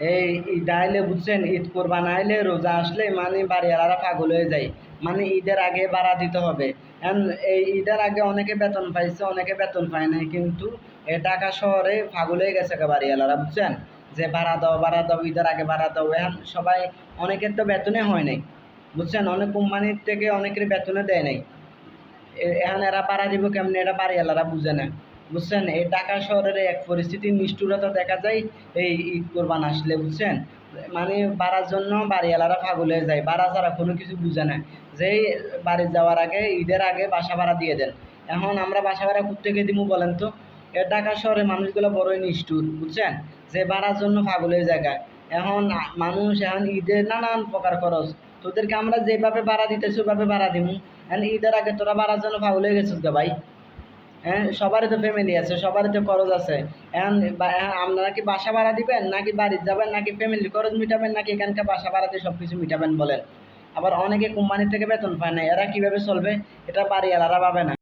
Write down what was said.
এই ঈদ আইলে বুঝছেন, ঈদ কোরবান আইলে রোজা আসলে মানে বাড়িওয়ালারা পাগল হয়ে যায়। মানে ঈদের আগে বাড়া দিতে হবে। এই ঈদের আগে অনেকে বেতন পাইছে, অনেকে বেতন পায় নাই, কিন্তু এ ঢাকা শহরে পাগল হয়ে গেছে বাড়িওয়ালারা, বুঝছেন? যে ভাড়া দাও ভাড়া দাও, ঈদের আগে ভাড়া দাও, এখন সবাই অনেকের তো বেতনে হয় নাই, বুঝছেন? অনেক কোম্পানির থেকে অনেকের বেতনে দেয় নাই। এখন এরা ভাড়া দিব কেমনি? এটা বাড়িওয়ালারা বুঝে না। বুঝছেন? এই ঢাকা শহরের এক পরিস্থিতির নিষ্ঠুরতা দেখা যায়, এই ঈদ কোরবান আসলে, বুঝছেন? মানে বাড়ার জন্য বাড়িওয়ালারা পাগল হয়ে যায়, বাড়া ছাড়া কোনো কিছু বুঝে না। যে বাড়ি যাওয়ার আগে, ঈদের আগে বাসা ভাড়া দিয়ে দেন। এখন আমরা বাসা ভাড়া কোথেকে দিব বলেন তো? এ ঢাকা শহরে মানুষগুলো বড়ই নিষ্ঠুর, বুঝছেন? যে বাড়ার জন্য পাগল হয়ে যায় এখন মানুষ এখন ঈদের নানান প্রকার খরচ। তোদেরকে আমরা যেভাবে ভাড়া দিতেছি, ওভাবে ভাড়া দিব এখন ঈদের আগে তোরা ভাড়ার জন্য পাগল হয়ে গেছিস গা ভাই। হ্যাঁ সবারই তো ফ্যামিলি আছে, সবারই তো খরচ আছে। এখন এখন আপনারা কি বাসা ভাড়া দিবেন, নাকি বাড়ি যাবেন, নাকি ফ্যামিলি খরচ মিটাবেন, নাকি এখানকার বাসা ভাড়া দিয়ে সব কিছু মিটাবেন বলেন? আবার অনেকে কোম্পানি থেকে বেতন পায় না, এরা কীভাবে চলবে? এটা বাড়িওয়ালারা পাবে না।